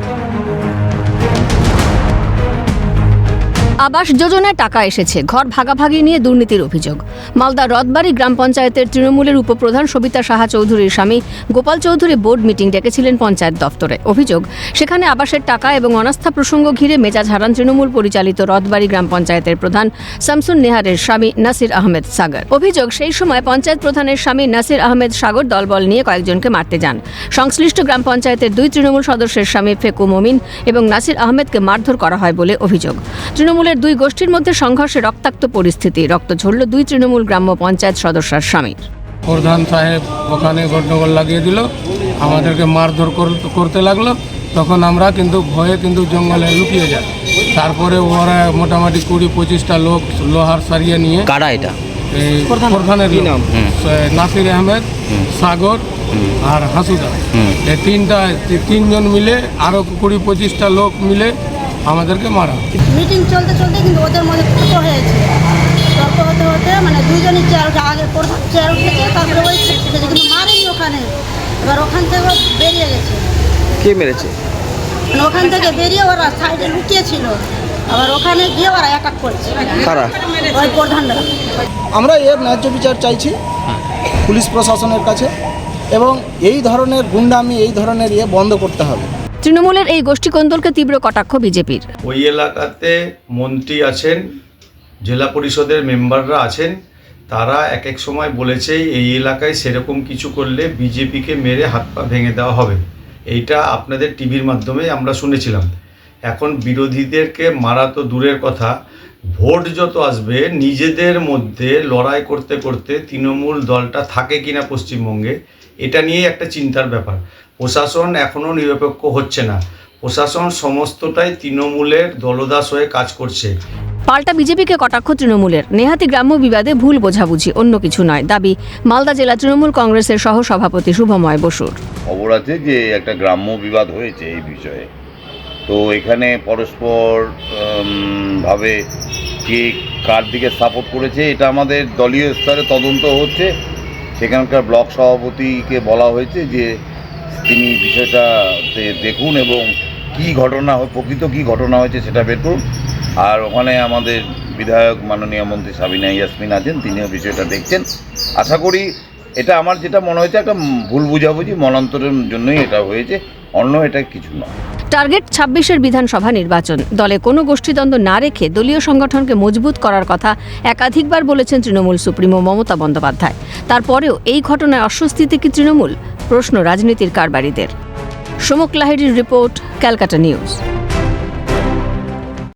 Thank you. আবাস যোজনায় টাকা এসেছে। ঘর ভাগাভাগি নিয়ে দুর্নীতির অভিযোগ। মালদা রথবাড়ি গ্রাম পঞ্চায়েতের তৃণমূলের উপপ্রধান সবিতা সাহা চৌধুরীর স্বামী গোপাল চৌধুরী বোর্ড মিটিং ডেকেছিলেন পঞ্চায়েত দফতরে অভিযোগ, সেখানে আবাসের টাকা এবং অনাস্থা প্রসঙ্গ ঘিরে মেজাজ হারান তৃণমূল পরিচালিত রথবাড়ি গ্রাম পঞ্চায়েতের প্রধান শামসুন নেহারের স্বামী নাসির আহমেদ সাগর। অভিযোগ, সেই সময় পঞ্চায়েত প্রধানের স্বামী নাসির আহমেদ সাগর দলবল নিয়ে কয়েকজনকে মারতে যান। সংশ্লিষ্ট গ্রাম পঞ্চায়েতের দুই তৃণমূল সদস্যের স্বামী ফেকু মমিন এবং নাসির আহমেদকে মারধর করা হয় বলে অভিযোগ। তৃণমূলের দুই গোষ্ঠীর মধ্যে সংঘর্ষে রক্তাক্ত পরিস্থিতি। রক্ত ঝরল দুই তৃণমূল গ্রাম্য পঞ্চায়েত সদস্যার স্বামীর। প্রধান সাহেব ওখানে গন্ডগোল লাগিয়ে দিল আমাদেরকে মারধর করতে লাগল। তখন আমরা কিন্তু ভয়ে কিন্তু জঙ্গলে লুকিয়ে যাই। তারপরে ওরা মোটামুটি কুড়ি পঁচিশটা লোক লোহার সারিয়ে নিয়ে কারা এটা? প্রধানের নাসির আহমেদ সাগর আর হাসুদা এই তিনটা তিনজন মিলে আরও কুড়ি পঁচিশটা লোক মিলে আমাদেরকে মারা। মিটিং চলতে চলতে কিন্তু ওদের মধ্যে তর্ক হয়েছে তর্ক হতে হতে মানে দুজনই চেয়ার আগে চেয়ার উঠেছে তারপরে ওই কিন্তু মারেনি ওখানে। এবার ওখান থেকে বেরিয়ে গেছে। কে মেরেছে? মানে ওখান থেকে বেরিয়ে ওরা সাইডে লুকিয়েছিল। আবার ওখানে গিয়ে ওরা অ্যাটাক করছে। কারা? ওই প্রধানরা। আমরা এর ন্যায্য বিচার চাইছি পুলিশ প্রশাসনের কাছে। এবং এই ধরনের গুন্ডামি এই ধরনের ইয়ে বন্ধ করতে হবে। তৃণমূলের এই গোষ্ঠী কোন্দলকে তীব্র কটাক্ষ বিজেপির। ওই এলাকাতে মন্ত্রী আছেন, জেলা পরিষদের মেম্বাররা আছেন, তারা এক এক সময় বলেছে এই এলাকায় সেরকম কিছু করলে বিজেপিকে মেরে হাত পা ভেঙে দেওয়া হবে। এইটা আপনাদের টিভির মাধ্যমে আমরা শুনেছিলাম। এখন বিরোধীদেরকে মারা তো দূরের কথা। ভোট যত আসবে, নিজেদের মধ্যে লড়াই করতে করতে তৃণমূল দলটা থাকে কিনা পশ্চিমবঙ্গে, এটা নিয়ে একটা চিন্তার ব্যাপার। প্রশাসন এখনও নিরপেক্ষ হচ্ছে না। প্রশাসন সমস্তটাই তৃণমূলের দলদাস হয়ে কাজ করছে। পাল্টা বিজেপিকে কটাক্ষ তৃণমূলের। নেহাতি গ্রাম্য বিবাদে ভুল বোঝাবুঝি অন্য কিছু নয়। দাবি মালদা জেলা তৃণমূল কংগ্রেসের সহ সভাপতি শুভময় বসুর। খবর আছে যে একটা গ্রাম্য বিবাদ হয়েছে এই বিষয়ে। তো এখানে পরস্পর ভাবে কে কার দিকে সাপোর্ট করেছে এটা আমাদের দলীয় স্তরে তদন্ত হচ্ছে। সেখানকার ব্লক সভাপতিকে বলা হয়েছে যে তিনি বিষয়টাতে দেখুন এবং কি ঘটনা প্রকৃত কি ঘটনা হয়েছে সেটা বের করুন। আর ওখানে আমাদের বিধায়ক মাননীয় মন্ত্রী সাবিনা ইয়াসমিন আছেন, তিনিও বিষয়টা দেখছেন। আশা করি এটা আমার যেটা মনে হয়েছে একটা ভুল বুঝাবুঝি, মনান্তরের জন্যই এটা হয়েছে, অন্য এটা কিছু নয়। টার্গেট ছাব্বিশের বিধানসভা নির্বাচন। দলে কোনো গোষ্ঠীদ্বন্দ্ব না রেখে দলীয় সংগঠনকে মজবুত করার কথা একাধিকবার বলেছেন তৃণমূল সুপ্রিমো মমতা বন্দ্যোপাধ্যায়। তারপরেও এই ঘটনায় অস্বস্তিতে কি তৃণমূল প্রশ্ন রাজনীতির কারবারিদের। সমুক লাহিড়ির রিপোর্ট ক্যালকাটা নিউজ।